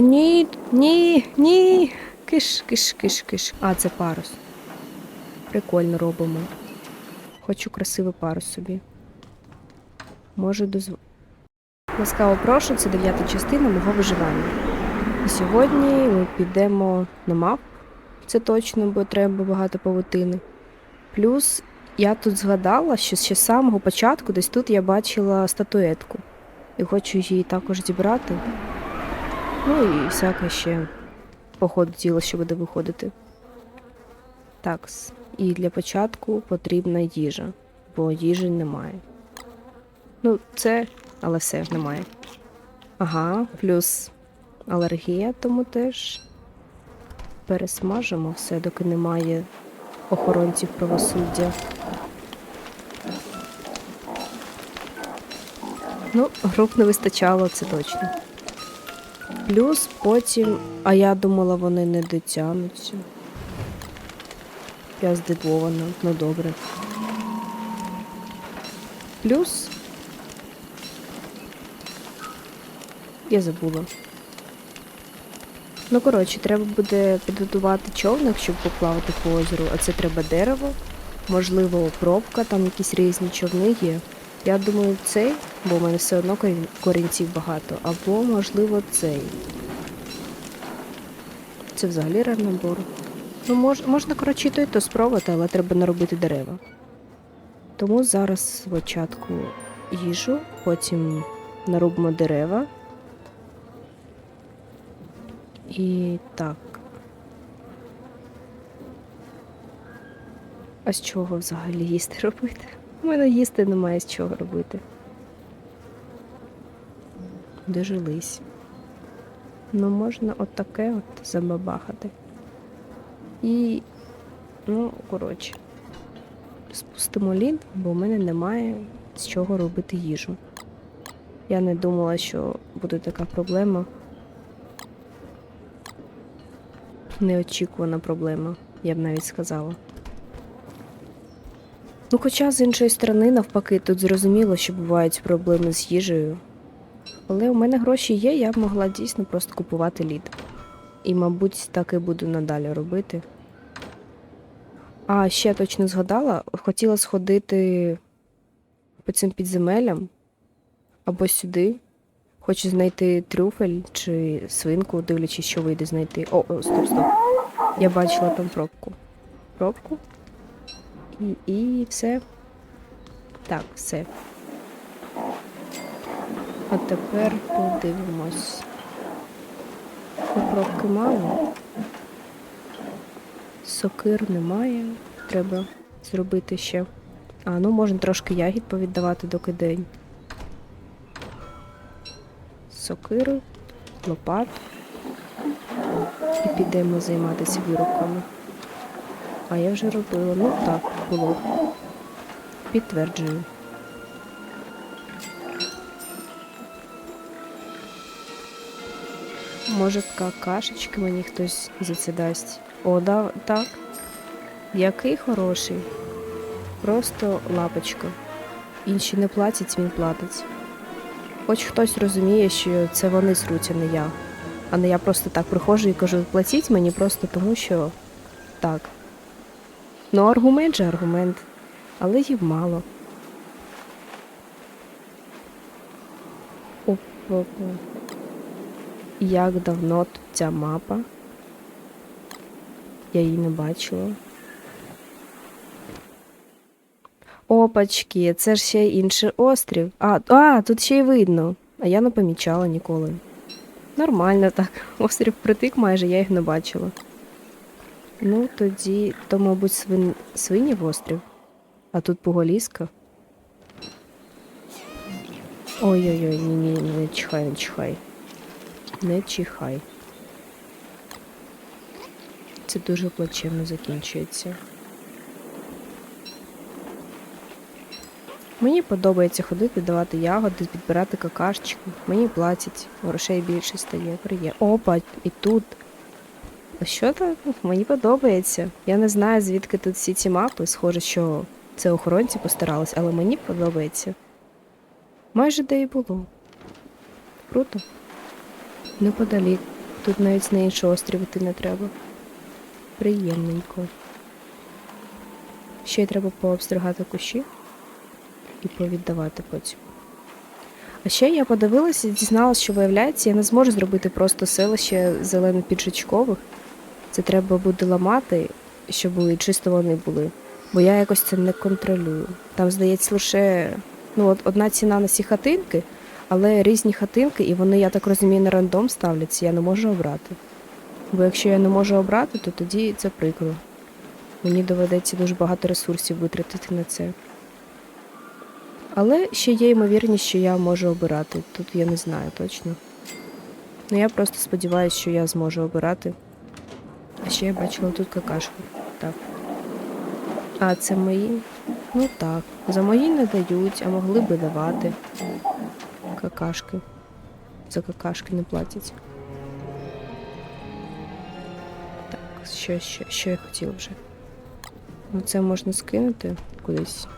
Ні, ні, ні. Киш, киш, киш, киш. А, це парус. Прикольно робимо. Хочу красивий парус собі. Можу дозв... Ласкаво прошу, це дев'ята частина мого виживання. І сьогодні ми підемо на мап. Це точно, бо треба багато павутини. Плюс я тут згадала, що ще з самого початку десь тут я бачила статуетку. І хочу її також зібрати. Ну і всяке ще по ходу діла, що буде виходити. Такс. І для початку потрібна їжа, бо їжі немає. Ну, це, але все немає. Ага, плюс алергія, тому теж пересмажимо все, доки немає охоронців правосуддя. Ну, груп не вистачало, це точно. Плюс потім, а я думала, вони не дотягнуться. Я здивована, ну добре. Плюс. Я забула. Ну, коротше, треба буде підготувати човник, щоб поплавати по озеру, а це треба дерево, можливо, пробка, там якісь різні човни є. Я думаю, цей, бо в мене все одно корінців багато, або, можливо, цей. Це взагалі набор. Ну, мож, можна, коротше, і то, і то спробувати, але треба наробити дерева. Тому зараз спочатку їжу, потім наробимо дерева. І так. А з чого взагалі їсти робити? У мене їсти немає з чого робити. Дожились. Ну, можна отаке от забабахати. І, ну, коротше, спустимо лід, бо в мене немає з чого робити їжу. Я не думала, що буде така проблема. Неочікувана проблема, я б навіть сказала. Ну, хоча з іншої сторони, навпаки, тут зрозуміло, що бувають проблеми з їжею. Але у мене гроші є, я б могла дійсно просто купувати лід. І, мабуть, так і буду надалі робити. А, ще точно згадала, хотіла сходити по цим підземеллям або сюди. Хочу знайти трюфель чи свинку, дивлячись, що вийде знайти. О, о, стоп, стоп. Я бачила там пробку. Пробку. І, і все. Так, все. А тепер подивимось. Ну, Пробки мало. Сокир немає. Треба зробити ще. А, ну можна трошки ягід повіддавати, доки день. Сокиру, лопат. І підемо займатися вирубками. А я вже робила. Ну так, було. Підтверджую. Може, какашечки мені хтось за це дасть. О, да, так. Який хороший. Просто лапочка. Інші не платять, він платить. Хоч хтось розуміє, що це вони сруться, не я. А не я просто так приходжу і кажу, платіть мені просто тому, що так. Ну, аргумент же аргумент, але їх мало. Оп-оп. Як давно тут ця мапа? Я її не бачила. Опачки, це ж ще інший острів. А, а, тут ще й видно. А я не помічала ніколи. Нормально так. Острів притик майже, я їх не бачила. Ну, тоді, то, мабуть, свин... свинів острів. А тут поголіска. Ой-ой-ой, ні, ні, не чихай, не чихай. Не чихай. Це дуже плачевно закінчується. Мені подобається ходити, давати ягоди, підбирати какашечки. Мені платять, грошей більше стає. Приє. Опа, і тут. А що так? Мені подобається. Я не знаю, звідки тут всі ці мапи. Схоже, що це охоронці постарались, але мені подобається. Майже де і було. Круто. Неподалік Тут навіть на інший острів іти не треба. Приємненько. Ще й треба пообстригати кущі і повіддавати потім. А ще я подивилася і дізналася, що виявляється, я не зможу зробити просто селище зелено-піджачкових. Це треба буде ламати, щоб чисто вони були. Бо я якось це не контролюю. Там, здається, лише ну, от одна ціна на всі хатинки, але різні хатинки, і вони, я так розумію, на рандом ставляться, я не можу обрати. Бо якщо я не можу обрати, то тоді це прикро. Мені доведеться дуже багато ресурсів витратити на це. Але ще є ймовірність, що я можу обирати. Тут я не знаю точно. Ну я просто сподіваюся, що я зможу обирати. А ще я бачила тут какашку. Так. А це мої? Ну так. За мої не дають, а могли би давати. Какашки. За какашки не платять. Так, що, що, що я хотіла вже? Ну це можна скинути кудись.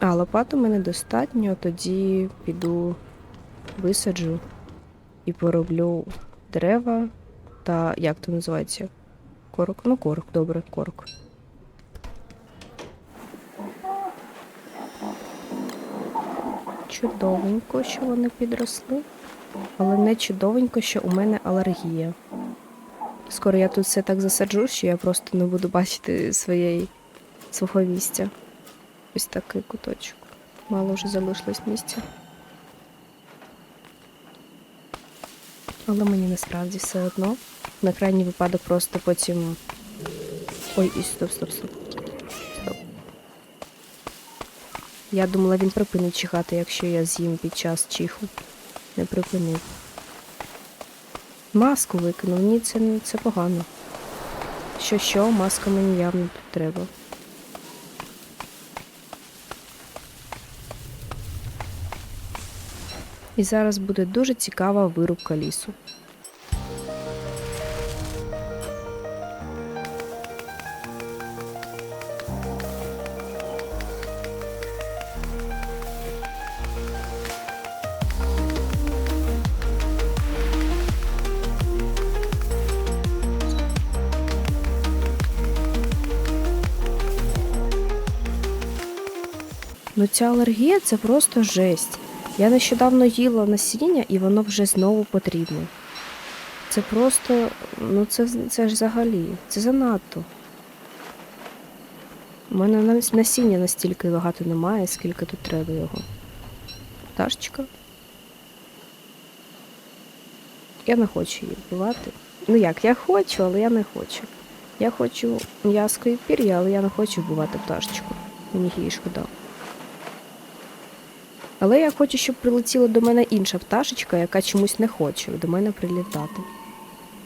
А, лопату мене достатньо, тоді піду висаджу і пороблю дерева та як то називається? Корок? Ну, корок, добре, корок. Чудовенько, що вони підросли, але не чудовенько, що у мене алергія. Скоро я тут все так засаджу, що я просто не буду бачити своєї, свого місця. Ось такий куточок. Мало вже залишилось місця. Але мені насправді все одно. На крайній випадок просто потім. Ой, і стоп, стоп, стоп. Стоп. Я думала, він припинить чихати, якщо я з'їм під час чиху. Не припинив. Маску викинув, ні, це, це погано. Що що, маска мені явно тут треба. І зараз буде дуже цікава вирубка лісу. Ну ця алергія це просто жесть. Я нещодавно їла насіння і воно вже знову потрібне. Це просто, ну це, це ж взагалі, це занадто. У мене насіння настільки багато немає, скільки тут треба його. Пташечка. Я не хочу її вбивати. Ну як, я хочу, але я не хочу. Я хочу м'яско і пір'я, але я не хочу вбивати пташечку. Мені її шкода. Але я хочу, щоб прилетіла до мене інша пташечка, яка чомусь не хоче до мене прилітати.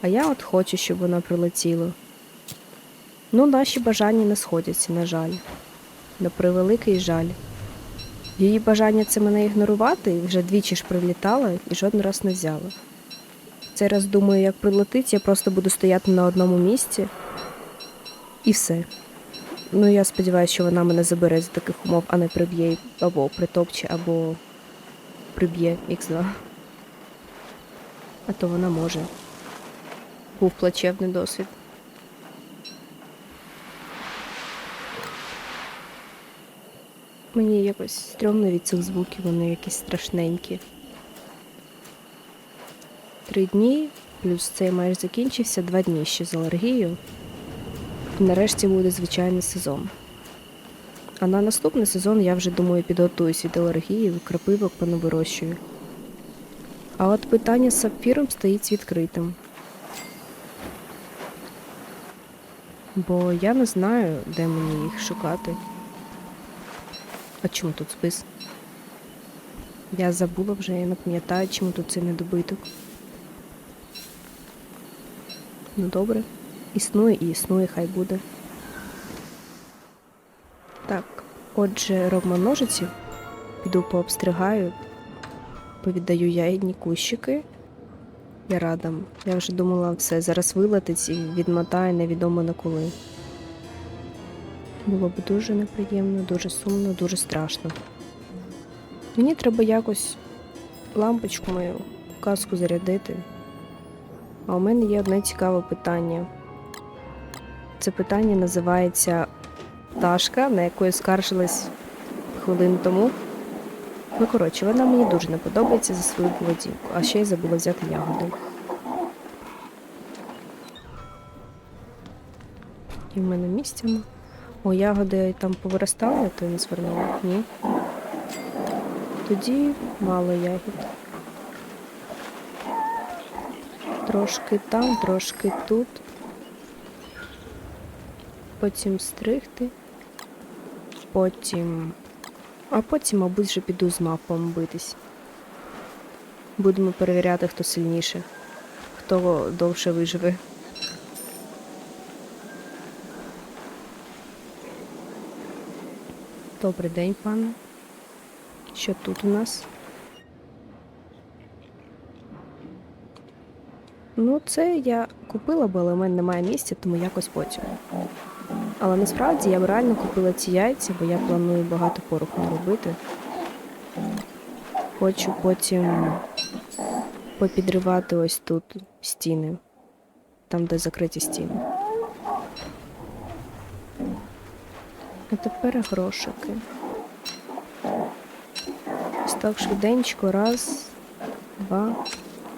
А я от хочу, щоб вона прилетіла. Ну, наші бажання не сходяться, на жаль. На превеликий жаль. Її бажання це мене ігнорувати, вже двічі ж прилітала і жоден раз не взяла. Цей раз думаю, як прилетить, я просто буду стояти на одному місці і все. Ну, я сподіваюся, що вона мене забере за таких умов, а не приб'є або притопче, або приб'є Х2. А то вона може. Був плачевний досвід. Мені якось стрьомно від цих звуків, вони якісь страшненькі. Три дні, плюс цей майже закінчився, два дні ще з алергією. Нарешті буде звичайний сезон. А на наступний сезон я вже думаю підготуюсь від алергії, крапивок понавирощую. А от питання з сапфіром стоїть відкритим. Бо я не знаю, де мені їх шукати. А чому тут спис? Я забула вже, я не пам'ятаю, чому тут цей недобиток. Ну добре. Існує і існує, хай буде. Так, отже, робимо ножиці. Піду пообстригаю, повіддаю ягідні кущики. Я рада. Я вже думала, все, зараз вилетить і відмотає невідомо на коли. Було б дуже неприємно, дуже сумно, дуже страшно. Мені треба якось лампочку мою, каску зарядити. А у мене є одне цікаве питання. Це питання називається пташка, на яку скаржилась хвилину тому. Ну, коротше, вона мені дуже не подобається за свою поведінку, а ще й забула взяти ягоди. І в мене місця. нема. О, ягоди там повиростали, то не звернула? Ні. Тоді мало ягід. Трошки там, трошки тут. Потім стригти. Потім. А потім, мабуть, вже піду з мапом битись. Будемо перевіряти, хто сильніше, хто довше виживе. Добрий день, пане. Що тут у нас? Ну, це я купила, бо але в мене немає місця, тому якось потім. Але насправді я б реально купила ці яйця, бо я планую багато пороху наробити. Хочу потім попідривати ось тут стіни, там, де закриті стіни. А тепер грошики. Ось так швиденько, раз, два,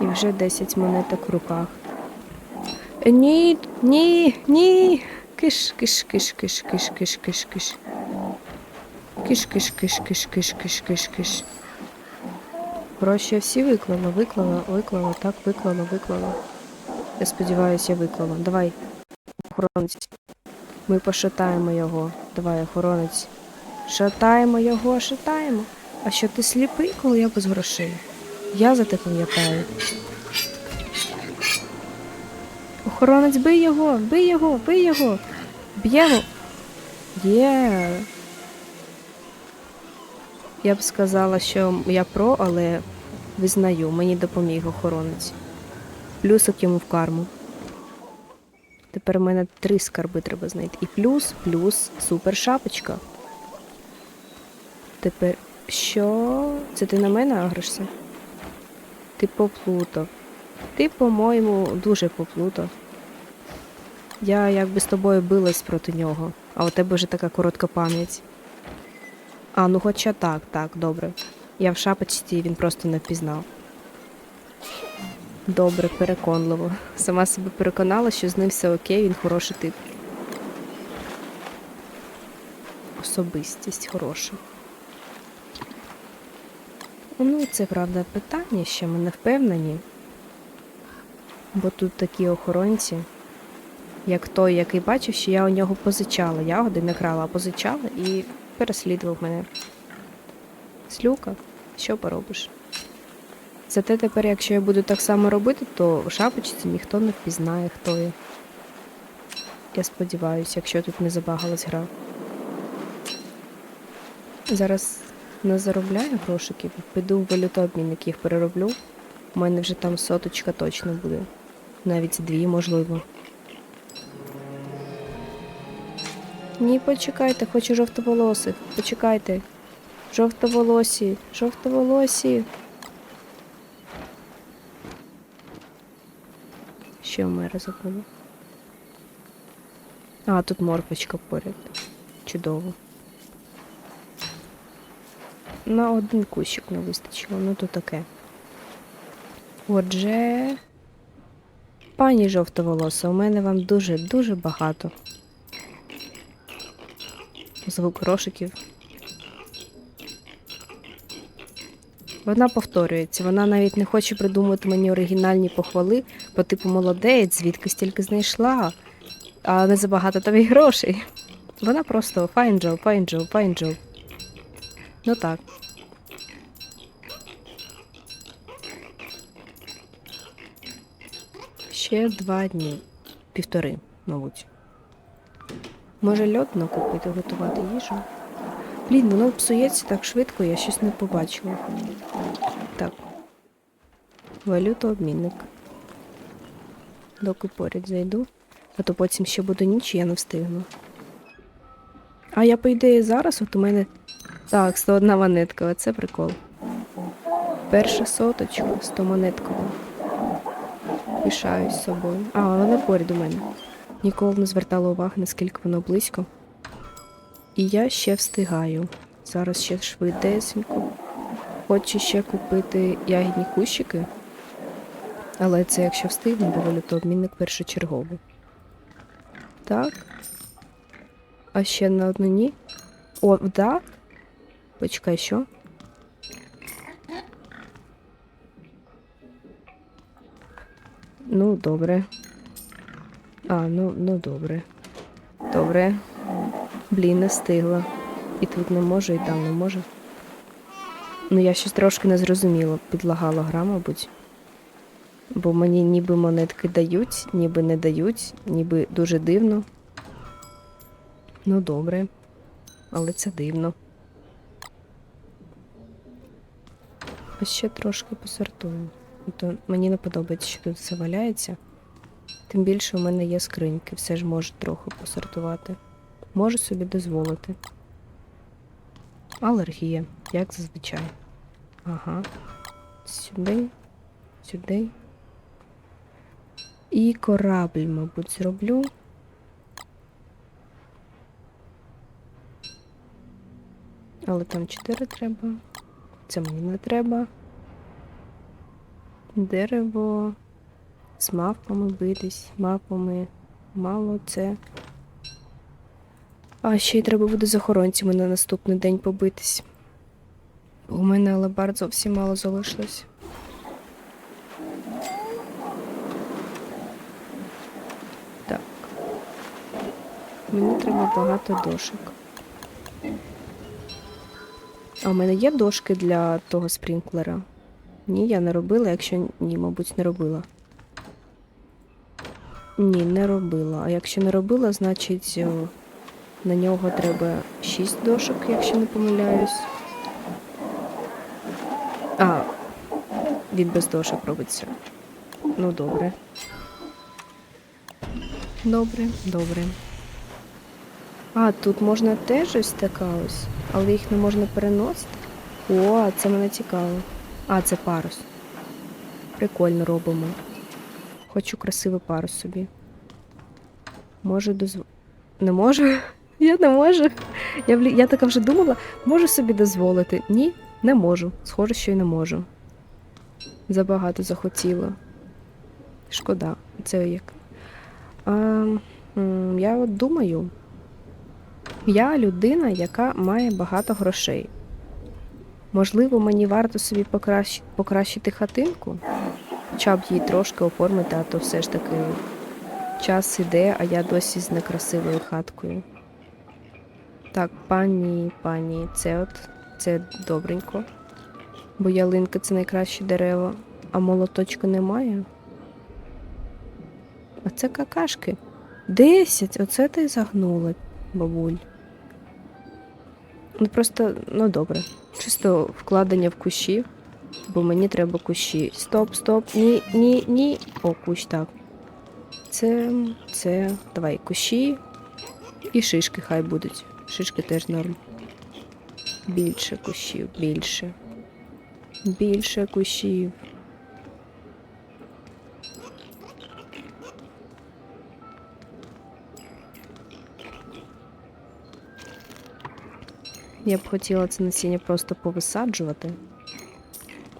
і вже 10 монеток в руках. Е, Ні, ні, ні. Киш, киш, киш, киш, киш, киш, киш, киш. Киш, киш, киш, киш, киш, киш, киш, киш. Я всі виклала, виклала, виклала, так, виклала, виклала. Я сподіваюся, я виклала. Давай, охоронець. Ми пошатаємо його. Давай, охоронець. Шатаємо його, шатаємо. А що ти сліпий, коли я без грошей? Я за те пам'ятаю. Охоронець, бий його, бий його, бий його. Б'ємо. Є. Я б сказала, що я про, але визнаю, мені допоміг охоронець. Плюсок йому в карму. Тепер у мене три скарби треба знайти. І плюс, плюс, супер шапочка. Тепер що? Це ти на мене агришся? Ти поплутав. Ти, по-моєму, дуже поплутав. Я якби з тобою билась проти нього, а у тебе вже така коротка пам'ять. А, ну хоча так, так, добре. Я в шапочці, він просто не впізнав. Добре, переконливо. Сама себе переконала, що з ним все окей, він хороший тип. Особистість хороша. Ну, це правда питання, ще ми не впевнені. Бо тут такі охоронці, як той, який бачив, що я у нього позичала ягоди, не крала, а позичала і переслідував мене. Слюка, що поробиш? Зате тепер, якщо я буду так само робити, то в шапочці ніхто не впізнає, хто я. Я сподіваюся, якщо тут не забагалась гра. Зараз не заробляю грошиків, піду в валютообмінник їх перероблю. У мене вже там соточка точно буде. Навіть дві, можливо. Ні, почекайте, хочу жовтоволосих. Почекайте. Жовтоволосі, жовтоволосі. В мене забула? А, тут морпочка поряд. Чудово. На один кущик не вистачило, ну то таке. Отже, пані жовтоволоса, у мене вам дуже-дуже багато. Звук грошиків. Вона повторюється, вона навіть не хоче придумати мені оригінальні похвали по типу молодець, звідки стільки знайшла, а не забагато тобі грошей. Вона просто job, fine job. Ну так. Ще два дні. Півтори, мабуть. Може льод накупити, готувати їжу? Блін, воно псується так швидко, я щось не побачила. Так. Валютообмінник. Доки поряд зайду, а то потім ще буде ніч, і я не встигну. А я по ідеї зараз, от у мене. Так, 101 монетка, оце прикол. Перша соточка, 100 монеткова. Пишаюсь собою. А, вона поряд у мене. Ніколи не звертала уваги, наскільки воно близько. І я ще встигаю. Зараз ще швидесенько. Хочу ще купити ягідні кущики. Але це якщо встигну, бо валютообмінник першочерговий. Так. А ще на одну ні. О, да? Почекай, що? Ну, добре. А, ну, ну добре. Добре. Блін, не встигла. І тут не можу, і там не можу. Ну, я щось трошки не зрозуміла. Підлагала гра, мабуть. Бо мені ніби монетки дають, ніби не дають, ніби дуже дивно. Ну, добре. Але це дивно. Ще трошки посортую. То мені не подобається, що тут все валяється. Тим більше у мене є скриньки, все ж можу трохи посортувати. Можу собі дозволити. Алергія, як зазвичай. Ага. Сюди, сюди. І корабль, мабуть, зроблю. Але там 4 треба. Це мені не треба. Дерево. З мавпами битись, мавпами. Мало це. А ще й треба буде з охоронцями на наступний день побитись. У мене алебард зовсім мало залишилось. Так. Мені треба багато дошок. А у мене є дошки для того спрінклера? Ні, я не робила, якщо ні, мабуть, не робила. Ні, не робила. А якщо не робила, значить на нього треба 6 дошок, якщо не помиляюсь. А, він без дошок робиться. Ну, добре. Добре, добре. А, тут можна теж ось така ось, але їх не можна переносити. О, це мене цікаво. А, це парус. Прикольно робимо. Хочу красивий парус собі. Можу дозв... Не можу? Я не можу. Я, блі- я така вже думала, можу собі дозволити. Ні, не можу. Схоже, що й не можу. Забагато захотіла. Шкода. Це як. А, я от думаю, я людина, яка має багато грошей. Можливо, мені варто собі покращ... покращити хатинку, хоча б її трошки оформити, а то все ж таки час іде, а я досі з некрасивою хаткою. Так, пані, пані, це от це добренько. Бо ялинка це найкращі дерева, а молоточка немає. А це какашки. Десять, оце ти загнула, бабуль. Ну просто, ну добре. Чисто вкладення в кущі, бо мені треба кущі. Стоп, стоп, ні, ні, ні. О, кущ, так. Це, це, давай, кущі і шишки хай будуть. Шишки теж норм. Більше кущів, більше. Більше кущів. Я б хотіла це насіння просто повисаджувати.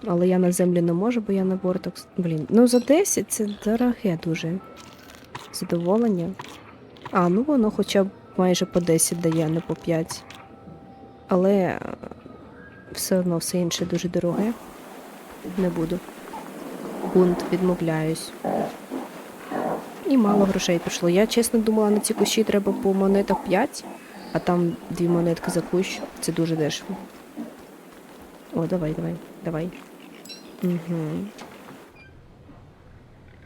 Але я на землі не можу, бо я на бортах. Блін, ну за 10 це дороге дуже. Задоволення. А, ну воно хоча б майже по 10 дає, а не по 5. Але е, все одно все інше дуже дороге. Не буду. Бунт відмовляюсь. І мало грошей пішло. Я чесно думала, на ці кущі треба по монетах 5, а там дві монетки за кущ. Це дуже дешево. О, давай, давай, давай. Угу.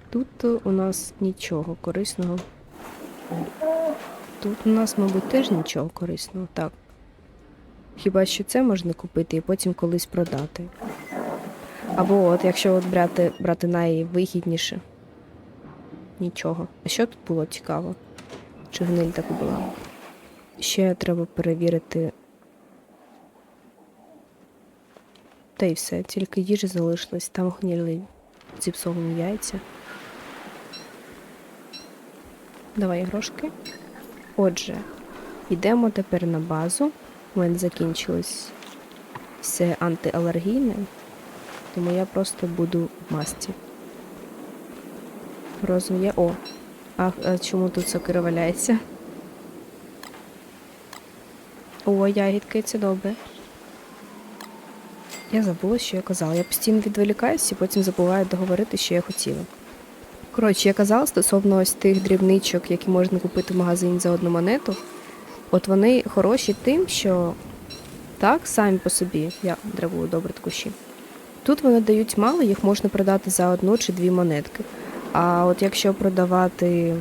Тут у нас нічого корисного. Тут у нас, мабуть, теж нічого корисного. Так. Хіба що це можна купити і потім колись продати. Або от якщо от брати, брати найвигідніше. Нічого. А що тут було цікаво? Чи гниль так була? Ще треба перевірити. Та й все, тільки їжі залишилось, там гнилий. зіпсовані яйця. Давай ігрошки. Отже, йдемо тепер на базу. У мене закінчилось все антиалергійне, тому я просто буду в масці. Розум. О! А, а чому тут сокира валяється? О, ягідки, це добре. Я забула, що я казала. Я постійно відволікаюся і потім забуваю договорити, що я хотіла. Коротше, я казала стосовно ось тих дрібничок, які можна купити в магазині за одну монету. От вони хороші тим, що так, самі по собі, я драбую добре кущі. Тут вони дають мало, їх можна продати за одну чи дві монетки. А от якщо продавати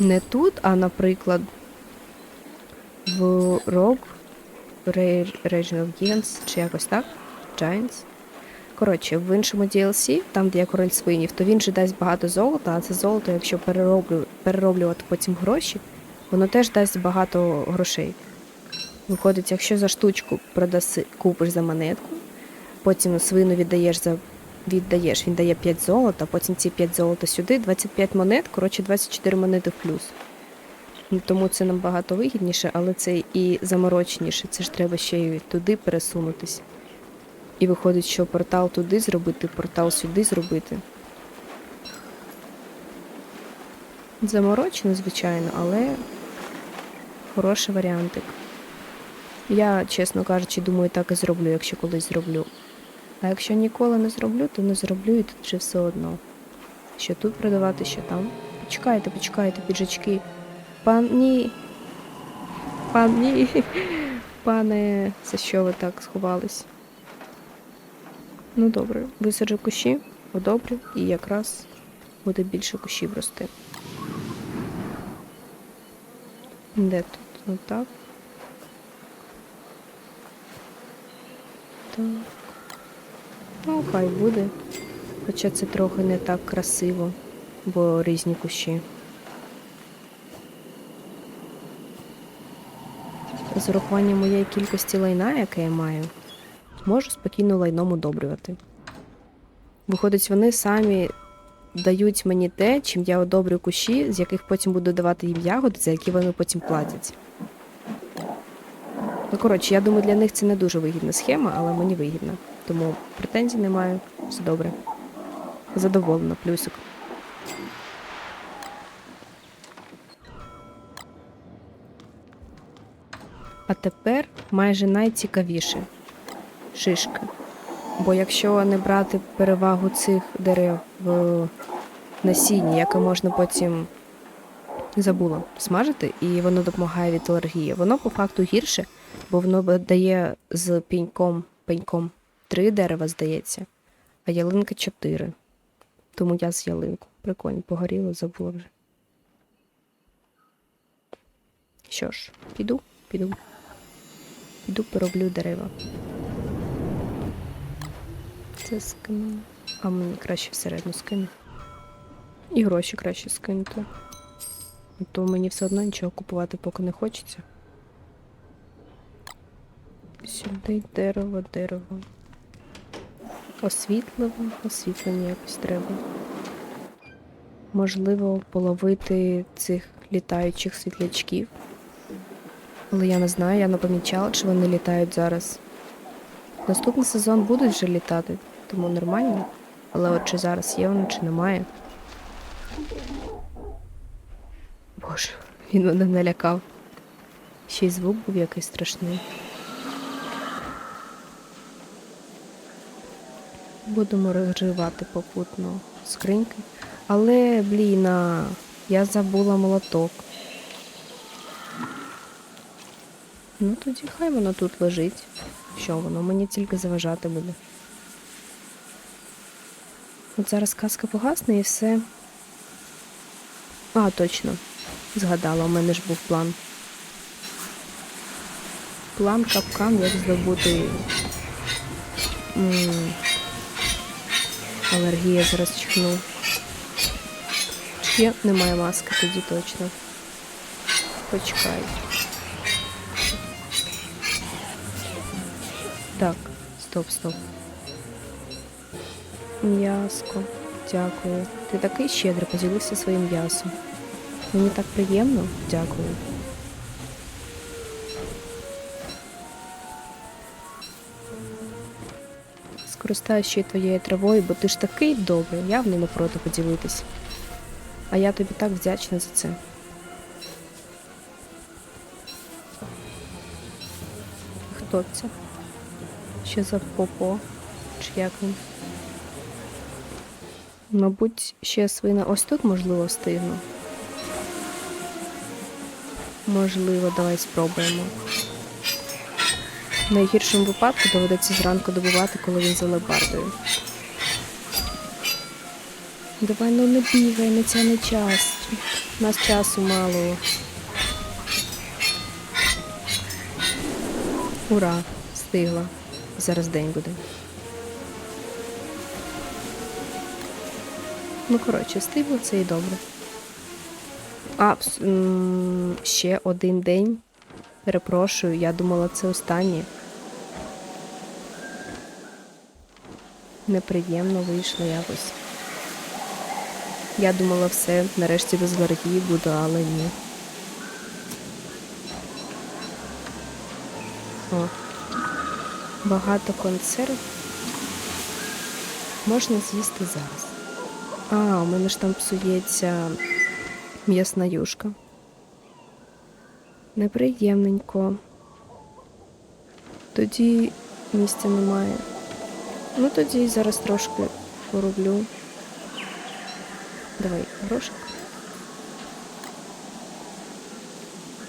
не тут, а, наприклад, Rare Regional Giants, чи якось так, Giants. Коротше, в іншому DLC, там, де є король свинів, то він же дасть багато золота, а це золото, якщо перероблю, перероблювати потім гроші, воно теж дасть багато грошей. Виходить, якщо за штучку продаси, купиш за монетку, потім свину віддаєш за віддаєш, він дає 5 золота, потім ці 5 золота сюди, 25 монет, коротше 24 монети в плюс. Тому це набагато вигідніше, але це і заморочніше. Це ж треба ще й туди пересунутись. І виходить, що портал туди зробити, портал сюди зробити. Заморочено, звичайно, але хороший варіантик. Я, чесно кажучи, думаю, так і зроблю, якщо колись зроблю. А якщо ніколи не зроблю, то не зроблю і тут вже все одно. Що тут продавати, що там. Почекайте, почекайте, піджачки. Пан ні. Пан ні. Пане, за що ви так сховались? Ну добре, висаджу кущі, одобрю, і якраз буде більше кущів рости. Де тут? Ну так. Так. Ну, хай буде. Хоча це трохи не так красиво, бо різні кущі. З урахуванням моєї кількості лайна, яке я маю, можу спокійно лайном удобрювати. Виходить, вони самі дають мені те, чим я одобрю кущі, з яких потім буду давати їм ягоди, за які вони потім платять. Ну, коротше, я думаю, для них це не дуже вигідна схема, але мені вигідна. Тому претензій не маю. Все добре. Задоволена, плюсик. Тепер майже найцікавіше шишки. Бо якщо не брати перевагу цих дерев в насінні, яке можна потім забула смажити, і воно допомагає від алергії, воно по факту гірше, бо воно дає з пеньком, пеньком три дерева, здається, а ялинка чотири. Тому я з ялинку. Прикольно, погоріло, забула вже. Що ж, піду, піду. Піду пороблю дерева. Це скину. А мені краще всередину скину. І гроші краще скинути. То мені все одно нічого купувати поки не хочеться. Сюди дерево, дерево. Освітливо, освітлення якось треба. Можливо, половити цих літаючих світлячків. Але я не знаю, я не помічала, чи вони літають зараз. Наступний сезон будуть вже літати, тому нормально. Але от чи зараз є воно, чи немає. Боже, він мене налякав. Ще й звук був якийсь страшний. Будемо розривати попутно скриньки. Але, блін, я забула молоток. Ну тоді хай воно тут лежить. Що воно мені тільки заважати буде. От зараз казка погасне і все. А, точно. Згадала, у мене ж був план. План капкан, як здобути. Алергія зараз чихну. Чи є? Немає маски тоді точно. Почекай. Так, стоп, стоп. М'яско. Дякую. Ти такий щедрий поділився своїм м'ясом. Мені так приємно. Дякую. Скористаюсь ще й твоєю травою, бо ти ж такий добрий, явно не проти поділитись. А я тобі так вдячна за це. Хто це? Що за попо? Чи як він? Мабуть, ще свина ось тут, можливо, встигну. Можливо, давай спробуємо. В найгіршому випадку доведеться зранку добувати, коли він за лебардою. Давай ну не бігай, не тяни час. У нас часу мало. Ура! Встигла. Зараз день буде. Ну, коротше, встигло це і добре. А, ще один день. Перепрошую, я думала, це останнє. Неприємно вийшло якось. Я думала, все, нарешті без ворогів буду, але ні. О. Багато консерв. Можна з'їсти зараз. А, у мене ж там псується м'ясна юшка. Неприємненько. Тоді місця немає. Ну тоді зараз трошки пороблю. Давай грошик.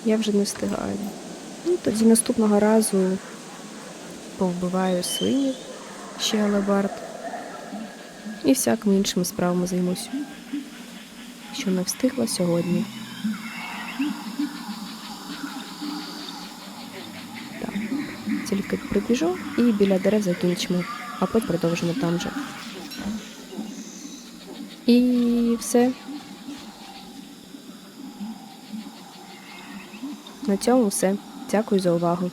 Я вже не встигаю. Ну, тоді наступного разу повбиваю свинів, ще алебард. І всякими іншими справами займусь. Що не встигла сьогодні. Так, тільки прибіжу і біля дерев закінчимо, а потім продовжимо там же. І все. На цьому все. Дякую за увагу.